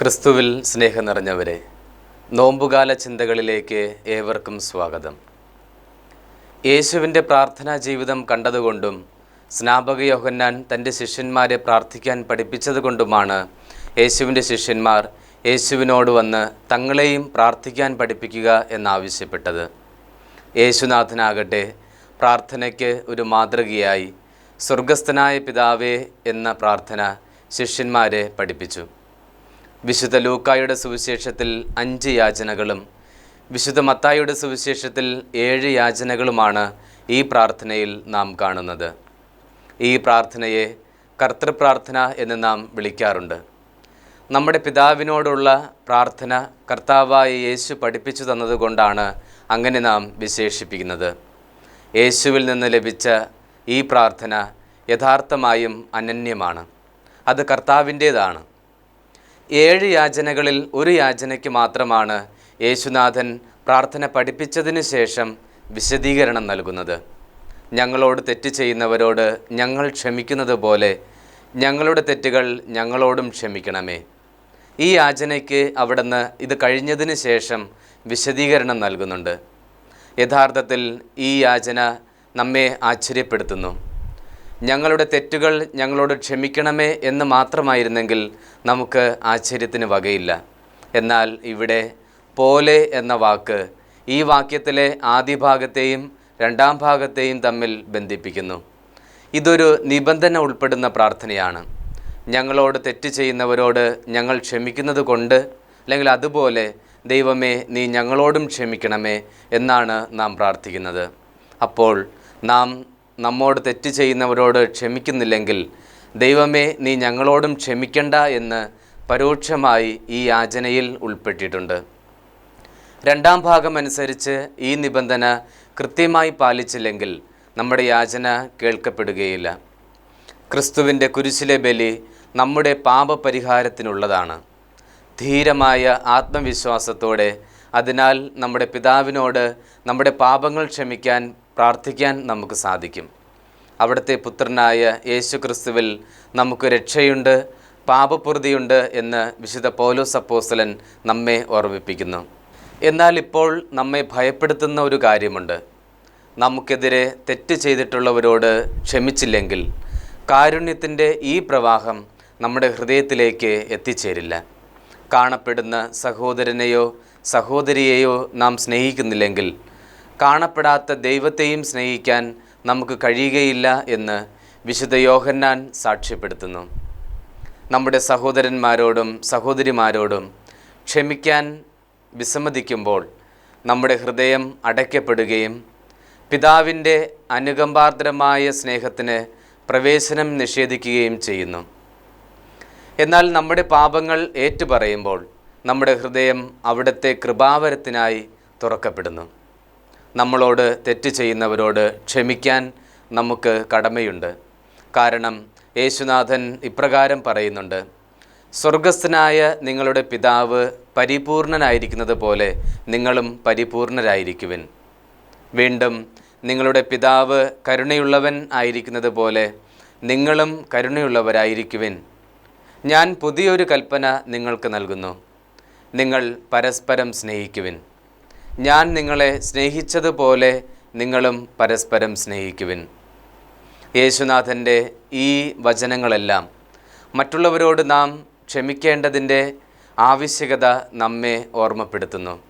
ക്രിസ്തുവിൽ സ്നേഹം നിറഞ്ഞവരെ നോമ്പുകാല ചിന്തകളിലേക്ക് ഏവർക്കും സ്വാഗതം. യേശുവിന്റെ പ്രാർത്ഥനാ ജീവിതം കണ്ടതുകൊണ്ടും സ്നാപക യോഹന്നാൻ തന്റെ ശിഷ്യന്മാരെ പ്രാർത്ഥിക്കാൻ പഠിപ്പിച്ചതുകൊണ്ടുമാണ് യേശുവിന്റെ ശിഷ്യന്മാർ യേശുവിനോട് വന്ന് തങ്ങളെയും പ്രാർത്ഥിക്കാൻ പഠിപ്പിക്കുക എന്നാവശ്യപ്പെട്ടത്. യേശുനാഥനാകട്ടെ പ്രാർത്ഥനയ്ക്ക് ഒരു മാതൃകയായി സ്വർഗസ്ഥനായ പിതാവേ എന്ന പ്രാർത്ഥന ശിഷ്യന്മാരെ പഠിപ്പിച്ചു. വിശുദ്ധ ലൂക്കായുടെ സുവിശേഷത്തിൽ അഞ്ച് യാചനകളും വിശുദ്ധ മത്തായുടെ സുവിശേഷത്തിൽ ഏഴ് യാചനകളുമാണ് ഈ പ്രാർത്ഥനയിൽ നാം കാണുന്നത്. ഈ പ്രാർത്ഥനയെ കർത്തൃപ്രാർത്ഥന എന്ന് നാം വിളിക്കാറുണ്ട്. നമ്മുടെ പിതാവിനോടുള്ള പ്രാർത്ഥന കർത്താവായ യേശു പഠിപ്പിച്ചു തന്നതുകൊണ്ടാണ് അങ്ങനെ നാം വിശേഷിപ്പിക്കുന്നത്. യേശുവിൽ നിന്ന് ലഭിച്ച ഈ പ്രാർത്ഥന യഥാർത്ഥമായും അനന്യമാണ്. അത് കർത്താവിന്റേതാണ്. ഏഴ് യാചനകളിൽ ഒരു യാചനയ്ക്ക് മാത്രമാണ് യേശുനാഥൻ പ്രാർത്ഥന പഠിപ്പിച്ചതിന് ശേഷം വിശദീകരണം നൽകുന്നത്. ഞങ്ങളോട് തെറ്റ് ചെയ്യുന്നവരോട് ഞങ്ങൾ ക്ഷമിക്കുന്നത് പോലെ ഞങ്ങളുടെ തെറ്റുകൾ ഞങ്ങളോടും ക്ഷമിക്കണമേ. ഈ യാചനയ്ക്ക് അവിടുന്ന് ഇത് കഴിഞ്ഞതിന് ശേഷം വിശദീകരണം നൽകുന്നുണ്ട്. യഥാർത്ഥത്തിൽ ഈ യാചന നമ്മെ ആശ്ചര്യപ്പെടുത്തുന്നു. ഞങ്ങളുടെ തെറ്റുകൾ ഞങ്ങളോട് ക്ഷമിക്കണമേ എന്ന് മാത്രമായിരുന്നെങ്കിൽ നമുക്ക് ആശ്ചര്യത്തിന് വകയില്ല. എന്നാൽ ഇവിടെ പോലെ എന്ന വാക്ക് ഈ വാക്യത്തിലെ ആദ്യ ഭാഗത്തെയും രണ്ടാം ഭാഗത്തെയും തമ്മിൽ ബന്ധിപ്പിക്കുന്നു. ഇതൊരു നിബന്ധന ഉൾപ്പെടുന്ന പ്രാർത്ഥനയാണ്. ഞങ്ങളോട് തെറ്റ് ചെയ്യുന്നവരോട് ഞങ്ങൾ ക്ഷമിക്കുന്നത് കൊണ്ട് അല്ലെങ്കിൽ അതുപോലെ ദൈവമേ നീ ഞങ്ങളോടും ക്ഷമിക്കണമേ എന്നാണ് നാം പ്രാർത്ഥിക്കുന്നത്. അപ്പോൾ നാം നമ്മോട് തെറ്റ് ചെയ്യുന്നവരോട് ക്ഷമിക്കുന്നില്ലെങ്കിൽ ദൈവമേ നീ ഞങ്ങളോടും ക്ഷമിക്കണ്ട എന്ന് പരോക്ഷമായി ഈ യാചനയിൽ ഉൾപ്പെട്ടിട്ടുണ്ട്. രണ്ടാം ഭാഗം അനുസരിച്ച് ഈ നിബന്ധന കൃത്യമായി പാലിച്ചില്ലെങ്കിൽ നമ്മുടെ യാചന കേൾക്കപ്പെടുകയില്ല. ക്രിസ്തുവിന്റെ കുരിശിലെ ബലി നമ്മുടെ പാപപരിഹാരത്തിനുള്ളതാണ്. ധീരമായ ആത്മവിശ്വാസത്തോടെ അതിനാൽ നമ്മുടെ പിതാവിനോട് നമ്മുടെ പാപങ്ങൾ ക്ഷമിക്കാൻ പ്രാർത്ഥിക്കാൻ നമുക്ക് സാധിക്കും. അവിടുത്തെ പുത്രനായ യേശു ക്രിസ്തുവിൽ നമുക്ക് രക്ഷയുണ്ട് പാപപ്രതിയുണ്ട് എന്ന് വിശുദ്ധ പൗലോസ് അപ്പോസ്തലൻ നമ്മെ ഓർമ്മിപ്പിക്കുന്നു. എന്നാൽ ഇപ്പോൾ നമ്മെ ഭയപ്പെടുത്തുന്ന ഒരു കാര്യമുണ്ട്. നമുക്കെതിരെ തെറ്റ് ചെയ്തിട്ടുള്ളവരോട് ക്ഷമിച്ചില്ലെങ്കിൽ കാരുണ്യത്തിന്റെ ഈ പ്രവാഹം നമ്മുടെ ഹൃദയത്തിലേക്ക് എത്തിച്ചേരില്ല. കാണപ്പെടുന്ന സഹോദരനെയോ സഹോദരിയെയോ നാം സ്നേഹിക്കുന്നില്ലെങ്കിൽ കാണപ്പെടാത്ത ദൈവത്തെയും സ്നേഹിക്കാൻ നമുക്ക് കഴിയുകയില്ല എന്ന് വിശുദ്ധ യോഹന്നാൻ സാക്ഷ്യപ്പെടുത്തുന്നു. നമ്മുടെ സഹോദരന്മാരോടും സഹോദരിമാരോടും ക്ഷമിക്കാൻ വിസമ്മതിക്കുമ്പോൾ നമ്മുടെ ഹൃദയം അടയ്ക്കപ്പെടുകയും പിതാവിന്റെ അനുകമ്പാർദ്രമായ സ്നേഹത്തിന് പ്രവേശനം നിഷേധിക്കുകയും ചെയ്യുന്നു. എന്നാൽ നമ്മുടെ പാപങ്ങൾ ഏറ്റുപറയുമ്പോൾ നമ്മുടെ ഹൃദയം അവിടുത്തെ കൃപാവരത്തിനായി തുറക്കപ്പെടുന്നു. നമ്മളോട് തെറ്റ് ചെയ്യുന്നവരോട് ക്ഷമിക്കാൻ നമുക്ക് കടമയുണ്ട്. കാരണം യേശുനാഥൻ ഇപ്രകാരം പറയുന്നുണ്ട് സ്വർഗസ്ഥനായ നിങ്ങളുടെ പിതാവ് പരിപൂർണനായിരിക്കുന്നത് പോലെ നിങ്ങളും പരിപൂർണരായിരിക്കുവിൻ. വീണ്ടും നിങ്ങളുടെ പിതാവ് കരുണയുള്ളവൻ ആയിരിക്കുന്നത് പോലെ നിങ്ങളും കരുണയുള്ളവരായിരിക്കുവിൻ. ഞാൻ പുതിയൊരു കൽപ്പന നിങ്ങൾക്ക് നൽകുന്നു. നിങ്ങൾ പരസ്പരം സ്നേഹിക്കുവിൻ. ഞാൻ നിങ്ങളെ സ്നേഹിച്ചതുപോലെ നിങ്ങളും പരസ്പരം സ്നേഹിക്കുവിൻ. യേശുനാഥന്റെ ഈ വചനങ്ങളെല്ലാം മറ്റുള്ളവരോട് നാം ക്ഷമിക്കേണ്ടതിന്റെ ആവശ്യകത നമ്മെ ഓർമ്മപ്പെടുത്തുന്നു.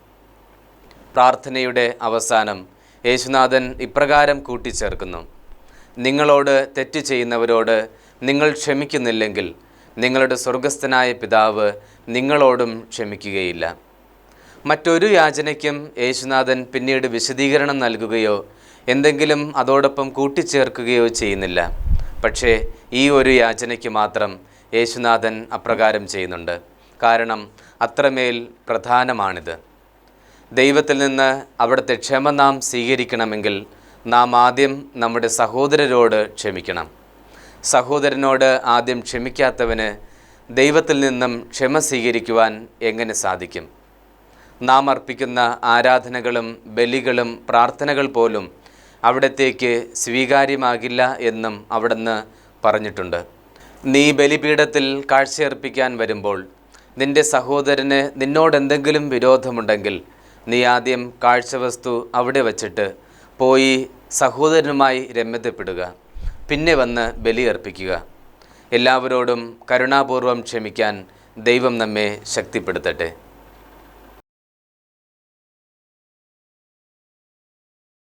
പ്രാർത്ഥനയുടെ അവസാനം യേശുനാഥൻ ഇപ്രകാരം കൂട്ടിച്ചേർക്കുന്നു. നിങ്ങളോട് തെറ്റ് ചെയ്യുന്നവരോട് നിങ്ങൾ ക്ഷമിക്കുന്നില്ലെങ്കിൽ നിങ്ങളുടെ സ്വർഗസ്ഥനായ പിതാവ് നിങ്ങളോടും ക്ഷമിക്കുകയില്ല. മറ്റൊരു യാചനയ്ക്കും യേശുനാഥൻ പിന്നീട് വിശദീകരണം നൽകുകയോ എന്തെങ്കിലും അതോടൊപ്പം കൂട്ടിച്ചേർക്കുകയോ ചെയ്യുന്നില്ല. പക്ഷേ ഈ ഒരു യാചനയ്ക്ക് മാത്രം യേശുനാഥൻ അപ്രകാരം ചെയ്യുന്നുണ്ട്. കാരണം അത്രമേൽ പ്രധാനമാണിത്. ദൈവത്തിൽ നിന്ന് അവിടുത്തെ ക്ഷമ നാം സ്വീകരിക്കണമെങ്കിൽ നാം ആദ്യം നമ്മുടെ സഹോദരരോട് ക്ഷമിക്കണം. സഹോദരനോട് ആദ്യം ക്ഷമിക്കാത്തവന് ദൈവത്തിൽ നിന്നും ക്ഷമ സ്വീകരിക്കുവാൻ എങ്ങനെ സാധിക്കും? നാം അർപ്പിക്കുന്ന ആരാധനകളും ബലികളും പ്രാർത്ഥനകൾ പോലും അവിടത്തേക്ക് സ്വീകാര്യമാകില്ല എന്നും അവിടുന്ന് പറഞ്ഞിട്ടുണ്ട്. നീ ബലിപീഠത്തിൽ കാഴ്ചയർപ്പിക്കാൻ വരുമ്പോൾ നിന്റെ സഹോദരന് നിന്നോടെന്തെങ്കിലും വിരോധമുണ്ടെങ്കിൽ നീ ആദ്യം കാഴ്ചവസ്തു അവിടെ വച്ചിട്ട് പോയി സഹോദരനുമായി രമ്യതപ്പെടുക. പിന്നെ വന്ന് ബലിയർപ്പിക്കുക എല്ലാവരോടും കരുണാപൂർവം ക്ഷമിക്കാൻ ദൈവം നമ്മെ ശക്തിപ്പെടുത്തട്ടെ.